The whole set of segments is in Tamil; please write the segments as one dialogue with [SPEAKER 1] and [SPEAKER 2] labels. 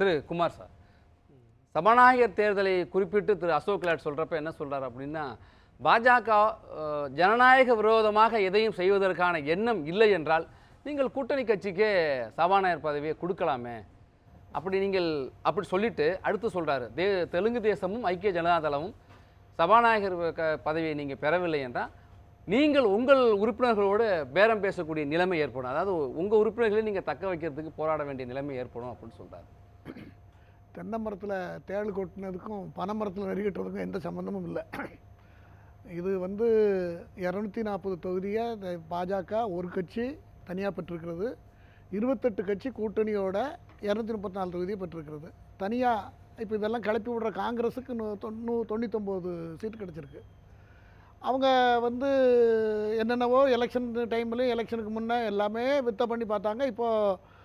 [SPEAKER 1] திரு குமார் சார். சபாநாயகர் தேர்தலை குறிப்பிட்டு திரு அசோக் லாட் சொல்கிறப்ப என்ன சொல்கிறார் அப்படின்னா பாஜக ஜனநாயக விரோதமாக எதையும் செய்வதற்கான எண்ணம் இல்லை என்றால் நீங்கள் கூட்டணி கட்சிக்கே சபாநாயகர் பதவியை கொடுக்கலாமே. அப்படி நீங்கள் அப்படி சொல்லிட்டு அடுத்து சொல்கிறாரு தே தெலுங்கு தேசமும் ஐக்கிய ஜனதாதளமும் சபாநாயகர் க- பதவியை நீங்கள் பெறவில்லை என்றால் நீங்கள் உங்கள் உறுப்பினர்களோடு பேரம் பேசக்கூடிய நிலைமை ஏற்படும். அதாவது உங்கள் உறுப்பினர்களை நீங்கள் தக்க வைக்கிறதுக்கு போராட வேண்டிய நிலைமை ஏற்படும் அப்படின்னு சொல்கிறார்
[SPEAKER 2] தென்னை மரத்தில் தேள் கொட்டினதுக்கும் பனை மரத்தில் நெறிகட்டுறதுக்கும் எந்த சம்மந்தமும் இல்லை. இது வந்து இரநூத்தி நாற்பது தொகுதியை பாஜக ஒரு கட்சி தனியாக பெற்றிருக்கிறது. இருபத்தெட்டு கட்சி கூட்டணியோட இரநூத்தி முப்பத்தி நாலு தொகுதியை பெற்றிருக்கிறது. தனியாக இப்போ இதெல்லாம் கிளப்பி விடுற காங்கிரஸுக்கு நூ தொண்ணூ தொண்ணூத்தொம்பது சீட் கிடச்சிருக்கு. அவங்க வந்து என்னென்னவோ எலெக்ஷன் டைம்லேயும் எலெக்ஷனுக்கு முன்னே எல்லாமே வித்த பண்ணி பார்த்தாங்க. இப்போது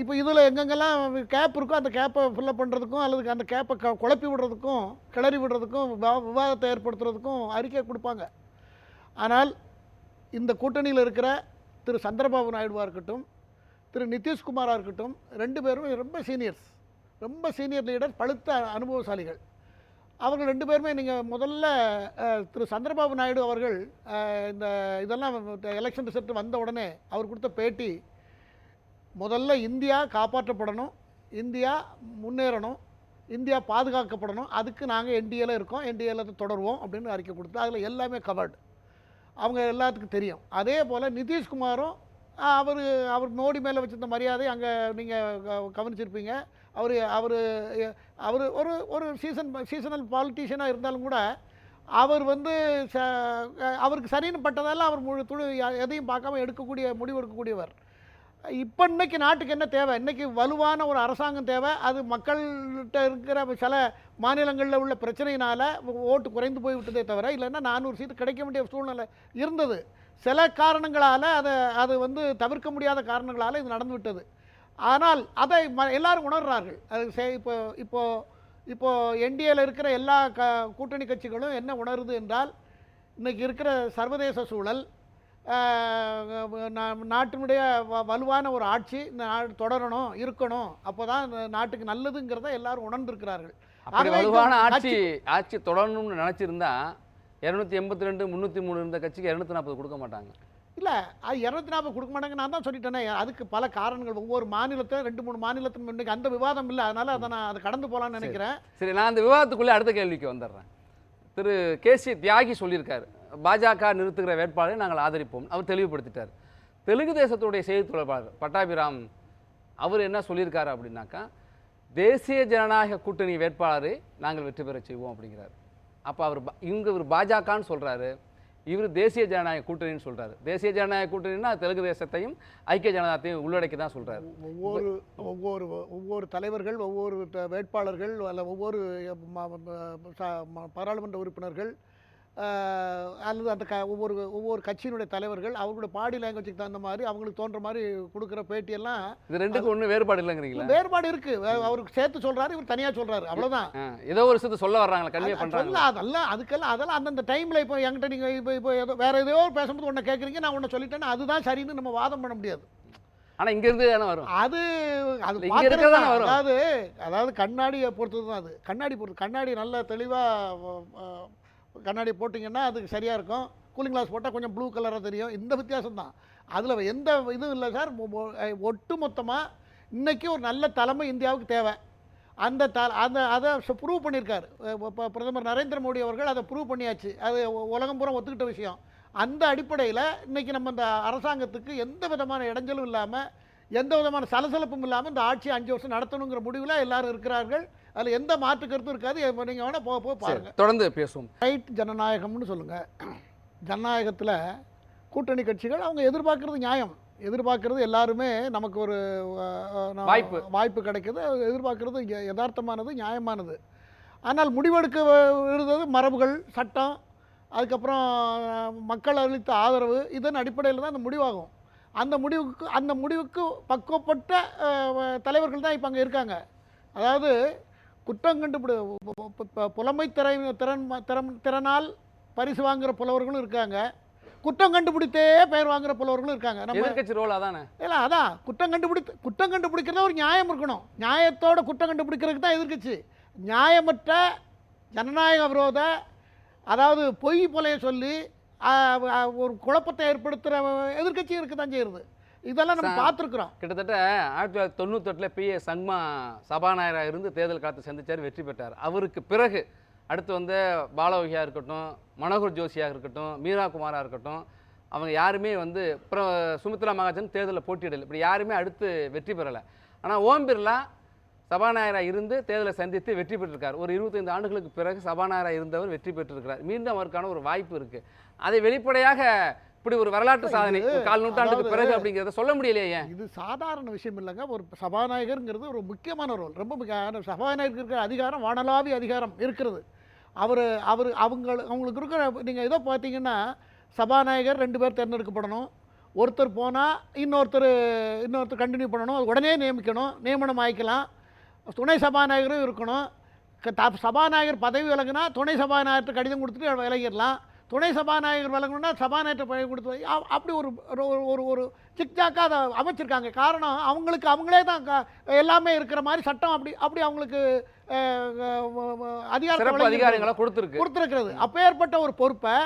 [SPEAKER 2] இப்போ இதில் எங்கெங்கெல்லாம் கேப் இருக்கோ அந்த கேப்பை ஃபில்லப் பண்ணுறதுக்கும் அல்லது அந்த கேப்பை க குழப்பி விடுறதுக்கும் கிளறி விடுறதுக்கும் விவா- விவாதத்தை ஏற்படுத்துறதுக்கும் அறிக்கை கொடுப்பாங்க. ஆனால் இந்த கூட்டணியில் இருக்கிற திரு சந்திரபாபு நாயுடுவாக இருக்கட்டும் திரு நிதிஷ்குமாராக இருக்கட்டும் ரெண்டு பேரும் ரொம்ப சீனியர்ஸ் ரொம்ப சீனியர் லீடர் பழுத்த அனுபவசாலிகள். அவர்கள் ரெண்டு பேருமே நீங்கள் முதல்ல திரு சந்திரபாபு நாயுடு அவர்கள் இந்த இதெல்லாம் எலெக்ஷன் ரிசல்ட் வந்த உடனே அவர் கொடுத்த பேட்டி முதல்ல இந்தியா காப்பாற்றப்படணும் இந்தியா முன்னேறணும் இந்தியா பாதுகாக்கப்படணும் அதுக்கு நாங்கள் என்டிஏல இருக்கோம் என்டிஏல தொடருவோம் அப்படின்னு அறிக்கை கொடுத்து அதில் எல்லாமே கவர்டு அவங்க எல்லாத்துக்கும் தெரியும். அதே போல் நிதிஷ்குமாரும் அவர் அவர் மோடி மேலே வச்சிருந்த மரியாதை அங்கே நீங்கள் கவனிச்சிருப்பீங்க. அவர் அவர் அவர் ஒரு ஒரு சீசன் சீசனல் பாலிட்டிஷியனாக இருந்தாலும் கூட அவர் வந்து ச அவருக்கு சரின்னு பட்டதால் அவர் முழு துணி எதையும் பார்க்காம எடுக்கக்கூடிய முடிவு எடுக்கக்கூடியவர் இப்போ இன்றைக்கி நாட்டுக்கு என்ன தேவை? இன்றைக்கி வலுவான ஒரு அரசாங்கம் தேவை. அது மக்கள்கிட்ட இருக்கிற சில மாநிலங்களில் உள்ள பிரச்சனையினால் ஓட்டு குறைந்து போய் விட்டதே தவிர இல்லைன்னா நானூறு சீட்டு கிடைக்க வேண்டிய சூழ்நிலை இருந்தது. சில காரணங்களால் அதை அது வந்து தவிர்க்க முடியாத காரணங்களால் இது நடந்து விட்டது. ஆனால் அதை ம எல்லாரும் உணர்றார்கள். அது சே இப்போ இப்போ இப்போ என்டிஏல இருக்கிற எல்லா க கூட்டணி கட்சிகளும் என்ன உணருது என்றால் இன்றைக்கி இருக்கிற சர்வதேச சூழல் நாட்டினுடைய வலுவான ஒரு ஆட்சி தொடரணும் இருக்கணும். அப்போ தான் நாட்டுக்கு நல்லதுங்கிறத எல்லாரும் உணர்ந்திருக்கிறார்கள்.
[SPEAKER 1] வலுவான ஆட்சி ஆட்சி தொடரணும்னு நினைச்சிருந்தா இருநூத்தி எண்பத்தி ரெண்டு முந்நூற்றி மூணு இருந்த கட்சிக்கு இரநூத்தி நாற்பது கொடுக்க மாட்டாங்க.
[SPEAKER 2] இல்லை அது இரநூத்தி நாற்பது கொடுக்க மாட்டாங்க நான் தான் சொல்லிட்டேனே. அதுக்கு பல காரணங்கள். ஒவ்வொரு மாநிலத்தை ரெண்டு மூணு மாநிலத்தின் இன்னைக்கு அந்த விவாதம் இல்லை. அதனால அதை நான் அதை கடந்து போகலான்னு நினைக்கிறேன்.
[SPEAKER 1] சரி நான் அந்த விவாதத்துக்குள்ளே அடுத்த கேள்விக்கு வந்துடுறேன். திரு கேசி தியாகி சொல்லியிருக்காரு. பாஜக நிறுத்துகிற வேட்பாளரை நாங்கள் ஆதரிப்போம். அவர் தெளிவுபடுத்திட்டார். தெலுங்கு தேசத்துடைய செய்தி தொடர்பாளர் பட்டாபிராம் அவர் என்ன சொல்லியிருக்காரு அப்படின்னாக்கா தேசிய ஜனநாயக கூட்டணி வேட்பாளரை நாங்கள் வெற்றி பெற செய்வோம் அப்படிங்கிறார். அப்போ அவர் இங்கே இவர் பாஜகன்னு சொல்கிறாரு இவர் தேசிய ஜனநாயக கூட்டணின்னு சொல்கிறாரு தேசிய ஜனநாயக கூட்டணின்னா தெலுங்கு தேசத்தையும் ஐக்கிய ஜனதாத்தையும் உள்ளடக்கி தான் சொல்கிறாரு
[SPEAKER 2] ஒவ்வொரு ஒவ்வொரு ஒவ்வொரு தலைவர்கள் ஒவ்வொரு வேட்பாளர்கள் அல்ல ஒவ்வொரு பாராளுமன்ற உறுப்பினர்கள் அல்லது அந்த க ஒவ்வொரு ஒவ்வொரு கட்சியினுடைய தலைவர்கள் அவர்களுடைய பாடி லாங்குவேஜுக்கு தகுந்த மாதிரி அவங்களுக்கு தோன்ற மாதிரி கொடுக்குற பேட்டியெல்லாம்
[SPEAKER 1] இது ரெண்டுக்கும் ஒன்றும் வேறுபாடு இல்லைங்கிறீங்களா?
[SPEAKER 2] வேறுபாடு இருக்கு. அவருக்கு சேர்த்து சொல்றாரு இவர் தனியா சொல்றாரு. அவ்வளவுதான்.
[SPEAKER 1] ஆ, ஏதோ ஒரு விஷயத்தை சொல்ல வர்றாங்களா கன்வே
[SPEAKER 2] சொல்ல அதெல்லாம் அதுக்கெல்லாம் அதெல்லாம் அந்தந்த டைம்ல இப்போ என்கிட்ட நீங்க இப்போ இப்போ ஏதோ வேற ஏதோ பேசும்போது ஒன்று கேட்குறீங்க நான் ஒன்று சொல்லிட்டேன்னா அதுதான் சரின்னு நம்ம வாதம் பண்ண முடியாது.
[SPEAKER 1] ஆனா இங்க இருந்து தானே வரும்.
[SPEAKER 2] அது அது.
[SPEAKER 1] வரும்.
[SPEAKER 2] அதாவது அதாவது கண்ணாடியை பொறுத்தது தான் அது. கண்ணாடி பொறுத்து கண்ணாடி நல்ல தெளிவாக கண்ணாடி போட்டிங்கன்னா அதுக்கு சரியாக இருக்கும். கூலிங் கிளாஸ் போட்டால் கொஞ்சம் ப்ளூ கலராக தெரியும். இந்த வித்தியாசம் தான் அதில் எந்த இதுவும் இல்லை சார். ஒட்டு மொத்தமாக இன்றைக்கி ஒரு நல்ல தலைமை இந்தியாவுக்கு தேவை. அந்த த அந்த அதை ப்ரூவ் பண்ணியிருக்காரு இப்போ பிரதமர் நரேந்திர மோடி அவர்கள் அதை ப்ரூவ் பண்ணியாச்சு. அது உலகம் பூரா ஒத்துக்கிட்ட விஷயம். அந்த அடிப்படையில் இன்றைக்கி நம்ம இந்த அரசாங்கத்துக்கு எந்த விதமான இடைஞ்சலும் இல்லாமல் எந்த விதமான சலசலப்பும் இல்லாமல் இந்த ஆட்சி அஞ்சு வருஷம் நடத்தணுங்கிற முடிவில் எல்லோரும் இருக்கிறார்கள். அதில் எந்த மாற்று கருத்தும் இருக்காது. நீங்கள் வேணால் போக போக
[SPEAKER 1] சரி,
[SPEAKER 2] பாருங்க.
[SPEAKER 1] தொடர்ந்து பேசுவோம்.
[SPEAKER 2] ரைட் ஜனநாயகம்னு சொல்லுங்கள் ஜனநாயகத்தில் கூட்டணி கட்சிகள் அவங்க எதிர்பார்க்கறது நியாயம். எதிர்பார்க்கறது எல்லாருமே நமக்கு ஒரு
[SPEAKER 1] வாய்ப்பு.
[SPEAKER 2] வாய்ப்பு கிடைக்குது. அது எதிர்பார்க்கறது யதார்த்தமானது நியாயமானது. ஆனால் முடிவெடுக்க இருந்தது மரபுகள் சட்டம் அதுக்கப்புறம் மக்கள் அளித்த ஆதரவு இதன் அடிப்படையில் தான் அந்த முடிவாகும். அந்த முடிவுக்கு அந்த முடிவுக்கு பக்குவப்பட்ட தலைவர்கள் தான் இப்போ அங்கே இருக்காங்க. அதாவது குற்றம் கண்டுபிடி புலமை திறன் திறன் திறன் திறனால் பரிசு வாங்குற புலவர்களும் இருக்காங்க. குற்றம் கண்டுபிடித்தே பெயர் வாங்குற புலவர்களும் இருக்காங்க. நம்ம
[SPEAKER 1] எதிர்க்கட்சி ரோல் அதானே
[SPEAKER 2] இல்லை அதான். குற்றம் கண்டுபிடித்து குற்றம் கண்டுபிடிக்கிறத ஒரு நியாயம் இருக்கணும். நியாயத்தோட குற்றம் கண்டுபிடிக்கிறதுக்கு தான் எதிர்க்கட்சி. நியாயமற்ற ஜனநாயக விரோத அதாவது பொய் போலைய சொல்லி ஒரு குழப்பத்தை ஏற்படுத்துகிற எதிர்க்கட்சி இருக்க தான் செய்யுது. இதெல்லாம் நம்ம பார்த்துருக்குறோம்.
[SPEAKER 1] கிட்டத்தட்ட ஆயிரத்தி தொள்ளாயிரத்தி தொண்ணூத்தெட்டில் பி ஏ சங்மா சபாநாயகராக இருந்து தேர்தல் காலத்தை சந்திச்சார் வெற்றி பெற்றார். அவருக்கு பிறகு அடுத்து வந்து பாலவகியா இருக்கட்டும் மனோகர் ஜோஷியாக இருக்கட்டும் மீரா குமாரா இருக்கட்டும் அவங்க யாருமே வந்து அப்புறம் சுமித்ரா மகாஜன் தேர்தலில் போட்டியிடலை. இப்படி யாருமே அடுத்து வெற்றி பெறலை. ஆனால் ஓம் பிர்லா சபாநாயகராக இருந்து தேர்தலை சந்தித்து வெற்றி பெற்றிருக்கார். ஒரு இருபத்தைந்து ஆண்டுகளுக்கு பிறகு சபாநாயகராக இருந்தவர் வெற்றி பெற்றிருக்கிறார். மீண்டும் அவருக்கான ஒரு வாய்ப்பு இருக்கு. அதை வெளிப்படையாக இப்படி ஒரு வரலாற்று சாதனை கால் நூற்றாண்டுக்கு பிறகு அப்படிங்கிறத சொல்ல முடியலையே
[SPEAKER 2] இது சாதாரண விஷயம் இல்லைங்க. ஒரு சபாநாயகருங்கிறது ஒரு முக்கியமான ரோல் ரொம்ப சபாநாயகருக்கு இருக்கிற அதிகாரம் வானளாவி அதிகாரம் இருக்கிறது. அவர் அவர் அவங்க அவங்களுக்கு இருக்கிற நீங்கள் ஏதோ பார்த்தீங்கன்னா சபாநாயகர் ரெண்டு பேர் தேர்ந்தெடுக்கப்படணும். ஒருத்தர் போனால் இன்னொருத்தர் இன்னொருத்தர் கண்டினியூ பண்ணணும். அது உடனே நியமிக்கணும் நியமனம் ஆயிக்கலாம். துணை சபாநாயகரும் இருக்கணும். சபாநாயகர் பதவி விலகுனா துணை சபாநாயகர்கிட்ட கடிதம் கொடுத்துட்டு விலகிடலாம் துணை சபாநாயகர் விலகணும்னா சபாநாயகர் பதவி கொடுத்து அப்படி ஒரு ஒரு- ஒரு சிக்ஜாக்காக அதை அமைச்சிருக்காங்க. காரணம் அவங்களுக்கு அவங்களே தான் எல்லாமே இருக்கிற மாதிரி சட்டம் அப்படி அப்படி அவங்களுக்கு வழங்கி
[SPEAKER 1] அதிகாரங்களை கொடுத்துருக்கு.
[SPEAKER 2] கொடுத்துருக்கிறது. அப்பேற்பட்ட ஒரு பொறுப்பை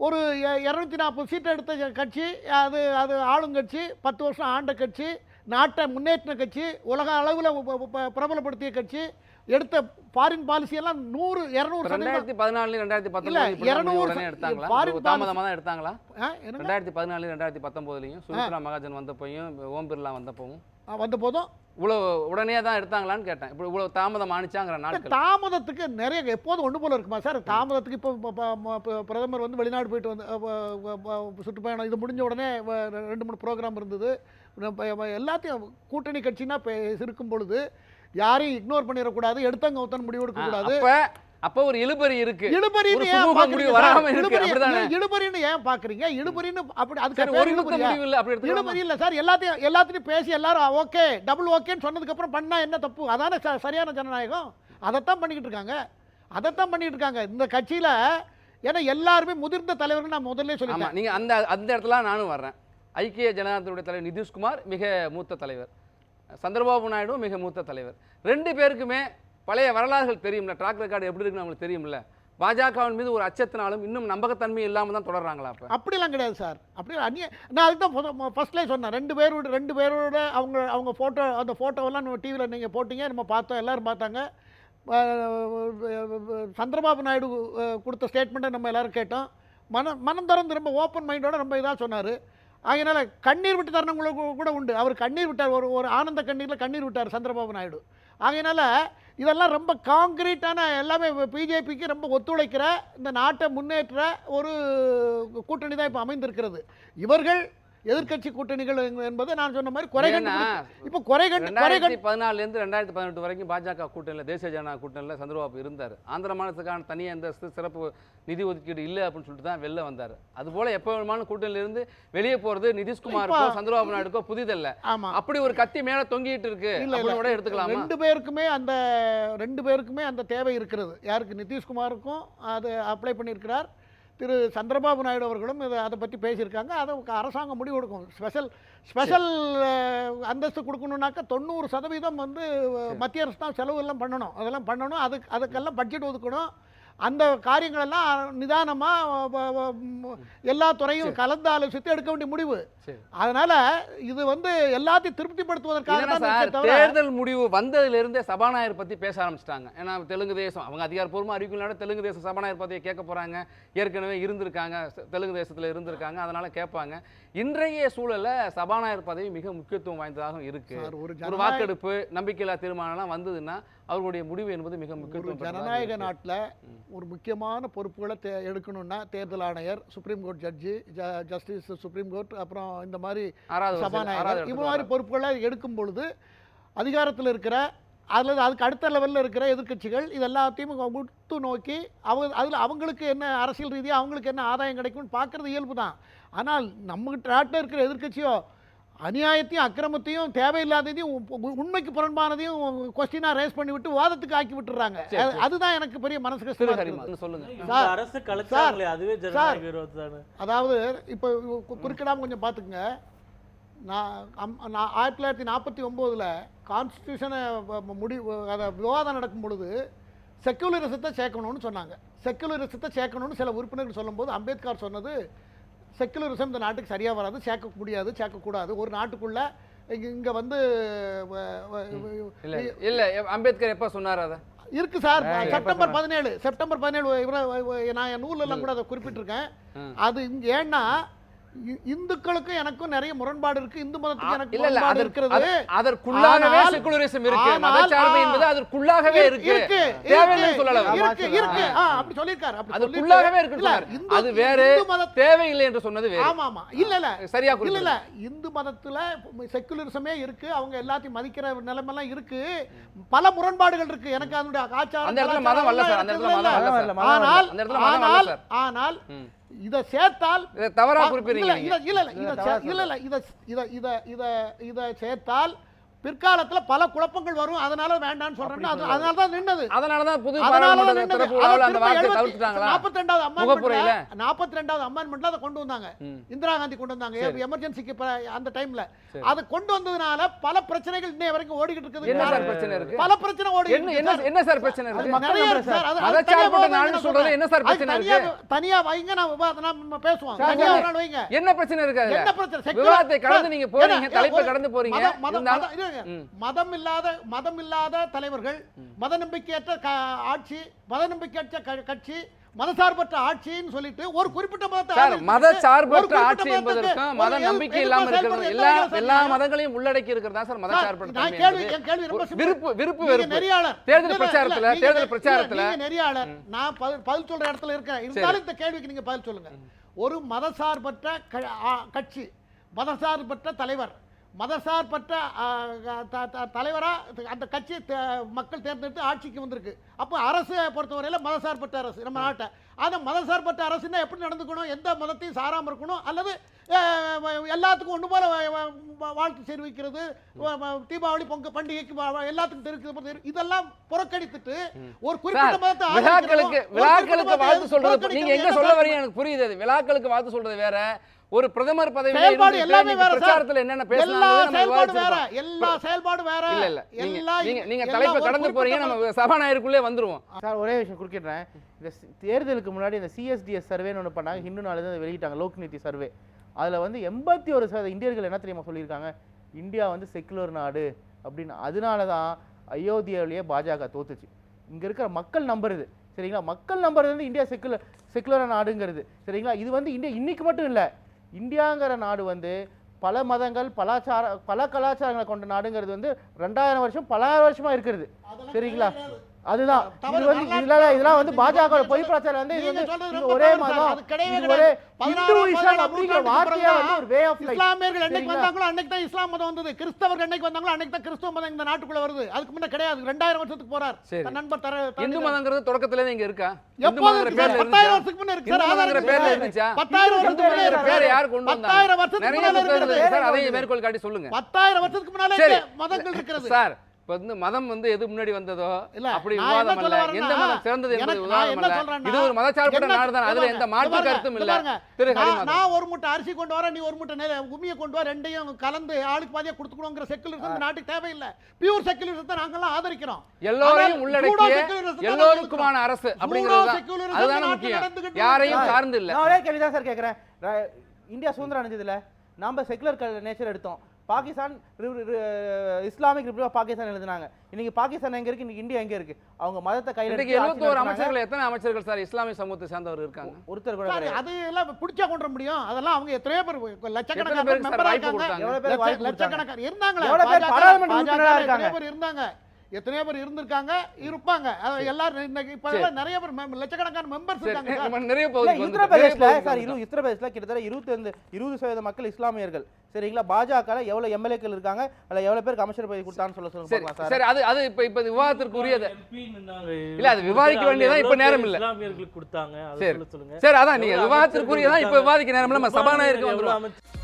[SPEAKER 2] ஒரு இரநூத்தி நாற்பது சீட் எடுத்த கட்சி அது அது ஆளுங்கட்சி பத்து வருஷம் ஆண்ட கட்சி நாட்டை முன்னேற்றின கட்சி உலக அளவில் பிரபலப்படுத்திய கட்சி எடுத்த ஃபாரின் பாலிசி எல்லாம் நூறு இரநூறு
[SPEAKER 1] ரெண்டாயிரத்தி பதினாலு ரெண்டாயிரத்தி பத்தொன்பது
[SPEAKER 2] இருநூறு
[SPEAKER 1] எடுத்தாங்களா?
[SPEAKER 2] foreign
[SPEAKER 1] ஒரு தாமதமா தான் எடுத்தாங்களா? ரெண்டாயிரத்தி பதினாலு ரெண்டாயிரத்தி பத்தொன்பதுலையும் சுமித்ரா மகாஜன் வந்தப்பையும் ஓம் பிர்லா வந்தப்பவும்
[SPEAKER 2] வந்த போதும்?
[SPEAKER 1] இவ்வளவு உடனே தான் எடுத்தாங்களான்னு கேட்டேன். இப்போ இவ்வளவு தாமதம் ஆணிச்சாங்கிற நாட்கள்.
[SPEAKER 2] தாமதத்துக்கு நிறைய எப்போதும் ஒன்று போல இருக்குமா சார்? தாமதத்துக்கு இப்போ பிரதமர் வந்து வெளிநாடு போயிட்டு வந்து சுற்றுப்பயணம் இது முடிஞ்ச உடனே ரெண்டு மூணு ப்ரோக்ராம் இருந்தது. எல்லாத்தையும் கூட்டணி கட்சினா இப்போ இருக்கும் பொழுது யாரையும் இக்னோர் பண்ணிடக்கூடாது எடுத்தங்க ஒருத்தன் முடிவு எடுக்கக்கூடாது.
[SPEAKER 1] அப்ப ஒரு இழுபறி இருக்கு.
[SPEAKER 2] இழுபறின்னு ஏன் பாக்குறீங்க?
[SPEAKER 1] வராம?
[SPEAKER 2] இழுபறின்னு ஏன் பாக்குறீங்க? இழுபறின்னு அப்படி அதுக்கு
[SPEAKER 1] ஒரு? முடிவு இல்ல அப்படி
[SPEAKER 2] இழுபறி இல்லை சார். எல்லாத்தையும் எல்லாத்தையும் பேசி எல்லாரும் ஓகே டபுள் ஓகேன்னு சொன்னதுக்கு அப்புறம் பண்ணா என்ன தப்பு? அதானே சரியான ஜனநாயகம். அதைத்தான் பண்ணிக்கிட்டு இருக்காங்க. அதைத்தான் பண்ணிக்கிட்டு இருக்காங்க. இந்த கட்சியில ஏன்னா எல்லாருமே முதிர்ந்த தலைவர்கள் நான் முதல்ல சொல்லிட்டேன்.
[SPEAKER 1] நீங்க அந்த அந்த இடத்துல நானும் வர்றேன். ஐக்கிய ஜனதாதளுடைய தலைவர் நிதிஷ்குமார் மிக மூத்த தலைவர். சந்திரபாபு நாயுடு மிக மூத்த தலைவர். ரெண்டு பேருக்குமே பழைய வரலாறுகள் தெரியும்ல. ட்ராக் ரெக்கார்டு எப்படி இருக்குன்னு அவங்களுக்கு தெரியும்ல. பாஜகவின் மீது ஒரு அச்சத்தினாலும் இன்னும் நம்பகத்தன்மை இல்லாமல் தான் தொடர்றாங்களா அப்போ?
[SPEAKER 2] அப்படிலாம் கிடையாது சார். அப்படி அந்நிய நான் அதுக்கு தான் ஃபர்ஸ்ட்லேயே சொன்னேன். ரெண்டு பேரோட ரெண்டு பேரோட அவங்க அவங்க ஃபோட்டோ அந்த ஃபோட்டோவெல்லாம் நம்ம டிவியில் நீங்கள் போட்டீங்க நம்ம பார்த்தோம் எல்லோரும் பார்த்தாங்க. சந்திரபாபு நாயுடு கொடுத்த ஸ்டேட்மெண்ட்டை நம்ம எல்லாரும் கேட்டோம். மனம் மனம் திறந்து ரொம்ப ஓப்பன் மைண்டோட ரொம்ப இதாக சொன்னார். அதனால கண்ணீர் விட்டு தருணங்களுக்கு கூட உண்டு. அவர் கண்ணீர் விட்டார். ஒரு ஒரு ஆனந்த கண்ணீரில் கண்ணீர் விட்டார் சந்திரபாபு நாயுடு. ஆகையினால இதெல்லாம் ரொம்ப காங்கிரீட்டான எல்லாமே பிஜேபிக்கு ரொம்ப ஒத்துழைக்கிற இந்த நாட்டை முன்னேற்ற ஒரு கூட்டணி தான் இப்போ அமைந்திருக்கிறது. இவர்கள் எதிர்க்கட்சி கூட்டணிகள் என்பது நான் சொன்ன மாதிரி குறை இப்போ குறை கண்டு குறை
[SPEAKER 1] ரெண்டாயிரத்தி பதினெட்டு வரைக்கும் பாஜக கூட்டணியில் தேசிய ஜனநாயக கூட்டணியில் சந்திரபாபு இருந்தார். ஆந்திர மாநிலத்துக்கான தனி அந்தஸ்து சிறப்பு நிதி ஒதுக்கீடு இல்லை அப்படின்னு சொல்லிட்டு தான் வெளில வந்தார். அதுபோல எப்போ வேணுமானும் கூட்டணியில இருந்து வெளியே போறது நிதிஷ்குமாருக்கோ சந்திரபாபு நாயுடுக்கோ புதிதல்ல. அப்படி ஒரு கத்தி மேல தொங்கிட்டு இருக்கு. கூட எடுத்துக்கலாமா?
[SPEAKER 2] ரெண்டு பேருக்குமே அந்த ரெண்டு பேருக்குமே அந்த தேவை இருக்கிறது. யாருக்கு? நிதிஷ்குமாருக்கும் அது அப்ளை பண்ணியிருக்கிறார். திரு சந்திரபாபு நாயுடு அவர்களும் இதை அதை பற்றி பேசியிருக்காங்க. அதை அரசாங்கம் முடிவு எடுக்கும். ஸ்பெஷல் ஸ்பெஷல் அந்தஸ்து கொடுக்கணுன்னாக்கா தொண்ணூறு சதவீதம் வந்து மத்திய அரசு தான் செலவு எல்லாம் பண்ணணும். அதெல்லாம் பண்ணணும். அதுக்கு அதுக்கெல்லாம் பட்ஜெட் ஒதுக்கணும். அந்த காரியங்களெல்லாம் நிதானமாக எல்லா துறையும் கலந்து ஆலோசித்து எடுக்க வேண்டிய முடிவு. அதனால இது வந்து எல்லாத்தையும் திருப்திப்படுத்துவதற்காக
[SPEAKER 1] தேர்தல் முடிவு வந்ததுல இருந்தே சபாநாயகர் பத்தி பேச ஆரம்பிச்சிட்டாங்க. ஏன்னா தெலுங்கு தேசம் அவங்க அதிகாரப்பூர்வமா அறிவிக்கலனால தெலுங்கு தேசம் சபாநாயகர் பத்தியை கேட்க போறாங்க. ஏற்கனவே இருந்திருக்காங்க தெலுங்கு தேசத்துல இருந்திருக்காங்க அதனால கேட்பாங்க. இன்றைய சூழல்ல சபாநாயகர் பதவி மிக முக்கியத்துவம் வாய்ந்ததாக இருக்கு
[SPEAKER 2] ஒரு
[SPEAKER 1] வாக்கெடுப்பு நம்பிக்கையில்லா தீர்மானம்லாம் வந்ததுன்னா அவர்களுடைய முடிவு என்பது மிக முக்கியத்துவம்
[SPEAKER 2] ஜனநாயக. நாட்டில் ஒரு முக்கியமான பொறுப்புகளை தே எடுக்கணும்னா தேர்தல் ஆணையர் supreme court judge justice supreme court அப்புறம் இந்த மாதிரி சபாநாயகர் இவங்க மாதிரி. பொறுப்புகளை எடுக்கும் பொழுது அதிகாரத்தில் இருக்கிற அதில் அதுக்கு அடுத்த லெவலில் இருக்கிற எதிர்க்கட்சிகள் இது எல்லாத்தையும் உத்து நோக்கி அவங்க அதில் அவங்களுக்கு என்ன அரசியல் ரீதியாக அவங்களுக்கு என்ன ஆதாயம் கிடைக்கும்னு பார்க்குறது இயல்பு தான் ஆனால் நம்ம நாட்டில் இருக்கிற எதிர்க்கட்சியோ அநியாயத்தையும் அக்கிரமத்தையும் தேவையில்லாததையும் உண்மைக்கு புறம்பானதையும் கொஸ்டினாக ரேஸ் பண்ணி விட்டு வாதத்துக்கு ஆக்கி விட்டுறாங்க. அதுதான் எனக்கு பெரிய மனசு கஷ்டமா
[SPEAKER 1] சொல்லுங்க.
[SPEAKER 2] சார்,
[SPEAKER 3] அதுவே
[SPEAKER 2] அதாவது இப்போ குறுக்கிடாம கொஞ்சம் பார்த்துக்குங்க நான் அம்- நான் ஆயிரத்தி தொள்ளாயிரத்தி நாற்பத்தி ஒம்போதில் கான்ஸ்டியூஷனை முடி அதை விவாதம் நடக்கும் பொழுது செக்குலரிசத்தை சேர்க்கணும்னு சொன்னாங்க. செக்குலரிசத்தை சேர்க்கணும்னு சில உறுப்பினர்கள் சொல்லும்போது அம்பேத்கர் சொன்னது செக்குலரிசம் இந்த நாட்டுக்கு சரியாக வராது சேர்க்க முடியாது சேர்க்கக்கூடாது ஒரு நாட்டுக்குள்ள இங்க வந்து
[SPEAKER 1] இல்ல அம்பேத்கர் எப்ப சொன்னார் அதை?
[SPEAKER 2] இருக்கு சார். செப்டம்பர்? பதினேழு செப்டம்பர் பதினேழு நான் என் நூல்ல எல்லாம் கூட அதை குறிப்பிட்டிருக்கேன். அது இங்க ஏன்னா இந்துக்களுக்கும் எனக்கும் நிறைய முரண்பாடு இருக்கு இந்து மதத்துக்கு எனக்கு
[SPEAKER 1] இல்ல இல்ல
[SPEAKER 2] முரண்பாடு
[SPEAKER 1] அதற்கு-
[SPEAKER 2] இருக்கிறது
[SPEAKER 1] அது- அதற்குள்ளாகவே செகுலரிசம் இருக்கு மதச்சார்பு. என்பது அதற்குள்ளாகவே
[SPEAKER 2] இருக்கு,
[SPEAKER 1] தேவையில்லைன்னு சொல்லல
[SPEAKER 2] இருக்கு. இருக்கு, அப்படி சொல்லியிருக்காரு. அப்படி
[SPEAKER 1] அதற்குள்ளாகவே
[SPEAKER 2] சொல்லிட்டு-
[SPEAKER 1] இருக்கு அது வேறு தேவையில்லை என்று சொன்னது வேறு
[SPEAKER 2] ஆமா, ஆமா. இல்ல, இல்ல.
[SPEAKER 1] சரியா
[SPEAKER 2] இல்ல. இல்ல. இந்து மதத்துல செக்குலரிசமே இருக்கு அவங்க எல்லாத்தையும் மதிக்கிற நிலைமெல்லாம் இருக்கு பல முரண்பாடுகள் இருக்கு எனக்கு அதனுடைய ஆச்சாரம்
[SPEAKER 1] அந்த இடத்துல மதம்
[SPEAKER 2] எல்லாம்
[SPEAKER 1] சார் அந்த இடத்துல. மதம் வரல.
[SPEAKER 2] ஆனால் ஆனால். ஆனால். இதை சேர்த்தால்
[SPEAKER 1] இதை தவறா
[SPEAKER 2] பா-
[SPEAKER 1] குறிப்பிடுறீங்க
[SPEAKER 2] இல்ல, இல்ல, இல்ல, இத இத இத இத இத சேர்த்தால் பிற்காலத்துல பல குழப்பங்கள் வரும் அதனால வேண்டாம்னு சொல்றேன்னா அது அதனால தான் நின்னது
[SPEAKER 1] புது
[SPEAKER 2] அதனால தான்
[SPEAKER 1] பாராளுமன்ற
[SPEAKER 2] நின்னது.
[SPEAKER 1] திறப்பு
[SPEAKER 2] அதை
[SPEAKER 1] விழாவில் அந்த
[SPEAKER 2] திரும்ப
[SPEAKER 1] வார்த்தை
[SPEAKER 2] எழுபத்தி-
[SPEAKER 1] தவிர்த்துட்டாங்களா
[SPEAKER 2] 42வது
[SPEAKER 1] முகப்புரையில?
[SPEAKER 2] amendmentல 42வது அமெண்ட்மெண்ட்ல அதை கொண்டு வந்தாங்க. இந்திரா காந்தி கொண்டு வந்தாங்க. எமர்ஜென்சிக்கு அந்த டைம்ல. அதை கொண்டு வந்ததுனால பல பிரச்சனைகள் இன்னைய வரைக்கும் ஓடிக்கிட்டு இருக்குது
[SPEAKER 1] என்ன சார்
[SPEAKER 2] காரணம்.
[SPEAKER 1] பிரச்சனை இருக்கு
[SPEAKER 2] பல பிரச்சனை ஓடிக்கிட்டு
[SPEAKER 1] என்ன என்ன
[SPEAKER 2] சார்.
[SPEAKER 1] பிரச்சனை இருக்கு
[SPEAKER 2] நிறைய இருக்கு சார். அது-
[SPEAKER 1] சொல்றது என்ன சார்
[SPEAKER 2] சொல்றேன்.
[SPEAKER 1] பிரச்சனை இருக்கு?
[SPEAKER 2] தனியா வைங்க நான் விவாதம் பேசுவோம் தனியா வைங்க
[SPEAKER 1] என்ன பிரச்சனை இருக்கு?
[SPEAKER 2] என்ன பிரச்சனை
[SPEAKER 1] விவாதத்தை கடந்து நீங்க போறீங்க தலைப்பை கடந்து போறீங்க
[SPEAKER 2] மதம், இல்லாத மதம் இல்லாத தலைவர்கள் மத நம்பிக்கையற்ற ஆட்சி மத நம்பிக்கையற்ற கட்சி மதசார்பற்ற ஆட்சின்னு சொல்லிட்டு ஒரு குறிப்பிட்ட மதத்தை
[SPEAKER 1] மத சார்பற்ற ஆட்சி என்பதற்கும் மத நம்பிக்கை இல்லாம இருக்கிறது. எல்லா எல்லா மதங்களையும் உள்ளடக்கி இருக்கிறதா சார் மத
[SPEAKER 2] சார்,
[SPEAKER 1] சார்பற்ற. விருப்பு விருப்பு வெறுப்பு.
[SPEAKER 2] நெறியாளர்.
[SPEAKER 1] தேர்தல் பிரச்சாரத்துல தேர்தல் பிரச்சாரத்துல.
[SPEAKER 2] நெறியாளர். நான் பதில் சொல்ற இடத்துல இருக்கேன் இருந்தாலும் இந்த கேள்விக்கு நீங்க பதில் சொல்லுங்க. ஒரு மதசார்பற்ற கட்சி மதசார்பற்ற தலைவர் மதசார்பற்ற ஆ, த- த- தலைவரா அந்த கட்சி மக்கள் தேர்ந்தெடுத்து ஆட்சிக்கு வந்திருக்கு. அப்போ அரசு பொறுத்தவரையில மதசார்பற்ற அரசு நம்ம நாட்டை. அந்த மதசார்பற்ற அரசுன்னா எப்படி நடந்துக்கணும்? எந்த மதத்தையும் சாராம இருக்கணும்? அல்லது எல்லாத்துக்கும் ஒன்று போல வ- வ- வ- வாழ்த்து தெரிவிக்கிறது தீபாவளி பொங்க பண்டிகைக்கு எல்லாத்துக்கும் தெரிவிக்கிறது இதெல்லாம் புறக்கணித்துட்டு ஒரு குறிப்பிட்ட மதத்தை
[SPEAKER 1] விழாக்களுக்கு விழாக்களுக்கு வாழ்த்து சொல்றது நீங்க எங்க சொல்ல? வரீங்க? எனக்கு புரியுது விழாக்களுக்கு வாழ்த்து சொல்றது வேற ஒரு பிரதமர் இருந்துட்டு
[SPEAKER 2] எல்லாமே வேற சார்.
[SPEAKER 1] பிரச்சாரத்துல என்னென்ன பேசலாம்
[SPEAKER 2] செயல்பாடு வேற. எல்லா செயல்பாடு வேற.
[SPEAKER 1] இல்ல இல்ல. நீங்க நீங்க தலைப்பை கடந்து போறீங்க நம்ம சபாநாயகருக்குள்ளே வந்துருவோம்.
[SPEAKER 4] சார் ஒரே விஷயம் குறுக்கிடுறேன் இந்த தேர்தலுக்கு முன்னாடி இந்த சிஎஸ்டிஎஸ் சர்வேன்னு ஒன்று பண்ணாங்க. ஹிந்து நாளில் அதை வெளியிட்டாங்க லோக்நீதி சர்வே அதில் வந்து எண்பத்தி ஒரு சதவீத இந்தியர்கள் என்ன தெரியுமா சொல்லியிருக்காங்க? இந்தியா வந்து செக்குலர் நாடு அப்படின்னு. அதனால தான் அயோத்தியாவிலேயே பாஜக தோத்துச்சு. இங்கே இருக்கிற மக்கள் நம்புறது. சரிங்களா? மக்கள் நம்புறது வந்து இந்தியா செக்குலர் செக்குலர் நாடுங்கிறது. சரிங்களா? இது வந்து இந்தியா இன்னைக்கு மட்டும் இல்லை. இந்தியாங்கிற நாடு வந்து பல மதங்கள் பலாச்சார பல கலாச்சாரங்களை கொண்ட நாடுங்கிறது வந்து ரெண்டாயிரம் வருஷம் பலாயிரம் வருஷமா இருக்கிறது. சரிங்களா? அதுதான். இது வந்து இதெல்லாம் இதெல்லாம் வந்து பாஜக பொய் பிரச்சாரம் வந்து இது வந்து ஒரே. மதம். அப்படிங்கிற வார்த்தையே வந்து வே ஆஃப்
[SPEAKER 2] இஸ்லாமியர்கள் என்னைக்கு? வந்தாங்களோ அன்னைக்கு தான் இஸ்லாம் மதம் வந்தது. கிறிஸ்தவர்கள் என்னைக்கு வந்தாங்களோ அன்னைக்கு தான் கிறிஸ்துவ மதம் இந்த நாட்டுக்குள்ள வருது. அதுக்கு முன்ன கிடையாது. ரெண்டாயிரம் வருஷத்துக்கு போறார். தன் நண்பர் தர
[SPEAKER 1] இந்து மதங்கிறது தொடக்கத்துல இங்க இருக்கா?
[SPEAKER 2] எப்போது பத்தாயிரம் வருஷத்துக்கு முன்ன இருக்கு சார். ஆதாரம்
[SPEAKER 1] பேர்ல. இருந்துச்சா?
[SPEAKER 2] பத்தாயிரம் வருஷத்துக்கு
[SPEAKER 1] மதங்கிற பேரை. யார் கொண்டு வந்தாங்க?
[SPEAKER 2] பத்தாயிரம் வருஷத்துக்கு முன்னால
[SPEAKER 1] புத்தகங்கள்
[SPEAKER 2] இருக்குது.
[SPEAKER 1] இருக்கு சார் அதையும் மேற்கோள் காட்டி சொல்லுங்க.
[SPEAKER 2] பத்தாயிரம் வருஷத்துக்கு முன்னாலே. மதங்கள் இருக்கிறது.
[SPEAKER 1] சார் இப்ப வந்து மதம் வந்து எது முன்னாடி வந்ததோ
[SPEAKER 2] இல்ல,
[SPEAKER 1] அப்படி விவாதம் அல்ல. எந்த மதம் சிறந்தது என்பது
[SPEAKER 2] என்ன
[SPEAKER 1] அல்ல. இது ஒரு மதச்சார்பற்ற நாடு தான் அதுல எந்த மாற்று கருத்தும் இல்ல. திரு.
[SPEAKER 2] நான் ஒரு மூட்டை அரிசி கொண்டு வரேன் நீ ஒரு மூட்டை நெல் உமியை கொண்டு வர ரெண்டையும் கலந்து ஆளுக்கு பாதியா கொடுத்துக்கணுங்கிற செக்குலரிசம் இந்த நாட்டுக்கு தேவையில்லை. பியூர் செக்குலரிசத்தை நாங்கெல்லாம் ஆதரிக்கிறோம்.
[SPEAKER 1] எல்லோரையும் உள்ளடக்கிய எல்லோருக்குமான. அரசு அப்படிங்கிறது அதுதானே
[SPEAKER 2] நாட்டுல
[SPEAKER 1] முக்கியம். யாரையும். சார்ந்து இல்ல.
[SPEAKER 4] நான் ஒரே கேள்வி தான் சார் கேட்குறேன் இந்தியா சுதந்திரம் அடைஞ்சதுல நாம செக்குலர் நேச்சர் எடுத்தோம். Pakistan Islamic republic of Pakistan எழுதுனாங்க. இன்னைக்கு பாகிஸ்தான் எங்க இருக்கு? இன்னைக்கு இந்தியா எங்க இருக்கு? அவங்க மதத்தை கையில
[SPEAKER 1] எழுபத்தோரு
[SPEAKER 4] நடத்துனாங்க.
[SPEAKER 1] அமைச்சர்கள் எத்தனை அமைச்சர்கள் சார்? இஸ்லாமிய சமூகத்தை சேர்ந்தவர் இருக்காங்க.
[SPEAKER 4] ஒருத்தர் கூட
[SPEAKER 2] அது எல்லாம் பிடிச்சா கொண்டு முடியும். அதெல்லாம் அவங்க எத்தனையோ பேர்
[SPEAKER 1] எத்தனை
[SPEAKER 2] லட்சக்கணக்கான மெம்பரா இருக்காங்க. லட்சக்கணக்கான இருந்தாங்களே?
[SPEAKER 4] எவ்வளவு பேர் பாராளுமன்ற உறுப்பினரா இருக்காங்க?
[SPEAKER 2] இருந்தாங்க. எத்தனையோ பேர் இருந்திருக்காங்க இருப்பாங்க எல்லாரும் இன்னைக்கு இப்ப நிறைய பேர் லட்சக்கணக்கான மெம்பர்ஸ் இருக்காங்க
[SPEAKER 1] நிறைய
[SPEAKER 4] இல்ல,
[SPEAKER 1] பகுதிக்கு
[SPEAKER 4] சார். இரு கிட்டத்தட்ட இருபத்தி இருபது சதவீத மக்கள் இஸ்லாமியர்கள் சரிங்களா பாஜக எவ்வளவு எம்எல்ஏக்கள் இருக்காங்க அதுல எவ்வளவு பேருக்கு அமைச்சர் பதவி கொடுத்தான்னு சொல்ல சொல்லுங்க
[SPEAKER 1] சரி
[SPEAKER 4] சார்
[SPEAKER 1] அது அது இப்ப இப்ப விவாதத்திற்கு உரியது. இல்ல, அது விவாதிக்க வேண்டியதா, இப்ப நேரம் இல்ல.
[SPEAKER 3] இஸ்லாமியர்களுக்கு கொடுத்தாங்க அதை
[SPEAKER 1] சரி.
[SPEAKER 3] சொல்ல சொல்லுங்க
[SPEAKER 1] சரி அதான் நீங்க
[SPEAKER 3] எவ்வளவு
[SPEAKER 1] விவாதத்திற்கு உரியதான் இப்ப விவாதிக்க நேரம் நம்ம
[SPEAKER 3] கொடுத்தாங்க?
[SPEAKER 1] சபாநாயகருக்கு